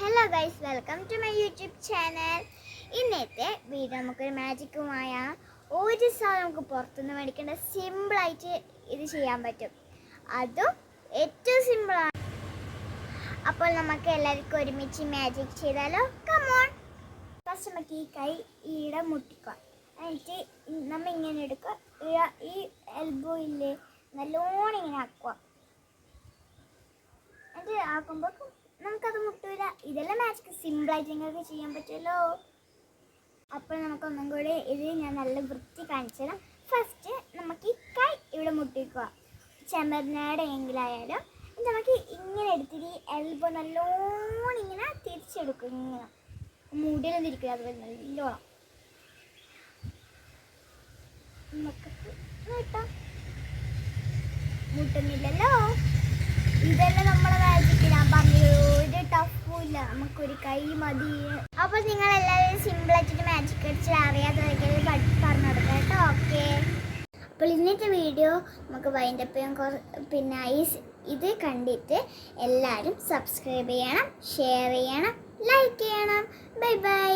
Hello guys welcome to my YouTube channel ഇന്നത്തെ video നമുക്കൊരു മാജിക്കുമായ ഒരു സാധനം നമുക്ക് പുറത്തുനിന്ന് മേടിക്കേണ്ട സിമ്പിളായിട്ട് ഇത് ചെയ്യാൻ പറ്റും. അതും ഏറ്റവും സിമ്പിളാണ് അപ്പോൾ നമുക്ക് എല്ലാവർക്കും ഒരുമിച്ച് മാജിക് ചെയ്താലോ? കമോൺ ഫസ്റ്റ് നമുക്ക് ഈ കൈ ഈടെ എന്നിട്ട് നമ്മൾ ഇങ്ങനെ എടുക്കുക ഈ- എൽബോ ഇല്ലേ? നല്ലോണം ഇങ്ങനെ ആക്കുക. എന്നിട്ട് ആക്കുമ്പോൾ നമുക്കത് മുട്ടൂല. ഇതെല്ലാം മാജിക് സിമ്പിളായിട്ട് നിങ്ങൾക്ക് ചെയ്യാൻ പറ്റുമല്ലോ. അപ്പോൾ നമുക്ക് ഒന്നും കൂടി ഇത് ഞാൻ നല്ല വൃത്തി കാണിച്ചു തരാം. ഫസ്റ്റ് നമുക്ക് ഈ കൈ ഇവിടെ മുട്ടിക്കുക. ചെമ്പരനയുടെ എങ്കിലായാലും നമുക്ക് ഇങ്ങനെ എടുത്തിട്ട് ഈ എൽബോ നല്ലോണം ഇങ്ങനെ തിരിച്ചെടുക്കും ഇങ്ങനെ. മുടിയിലും തിരിക്കുക അതുപോലെ നല്ലോണം നമുക്ക് കേട്ടോ മുട്ടുന്നില്ലല്ലോ? ഇതെല്ലാം നമ്മളെ മാജിക് ഞാൻ പറഞ്ഞു ഒരു ടഫും ഇല്ല. നമുക്കൊരു കൈ മതി. അപ്പൊ നിങ്ങൾ എല്ലാവരും സിമ്പിൾ ആയിട്ട് മാജിക് അടിച്ച് അറിയാത്തതൊക്കെ പറഞ്ഞു കൊടുക്കാം കേട്ടോ. ഓക്കെ അപ്പോൾ ഇന്നത്തെ വീഡിയോ നമുക്ക് വൈൻഡപ്പ് പിന്നെ ഈ ഇത് കണ്ടിട്ട് എല്ലാവരും സബ്സ്ക്രൈബ് ചെയ്യണം ഷെയർ ചെയ്യണം ലൈക്ക് ചെയ്യണം. Bye bye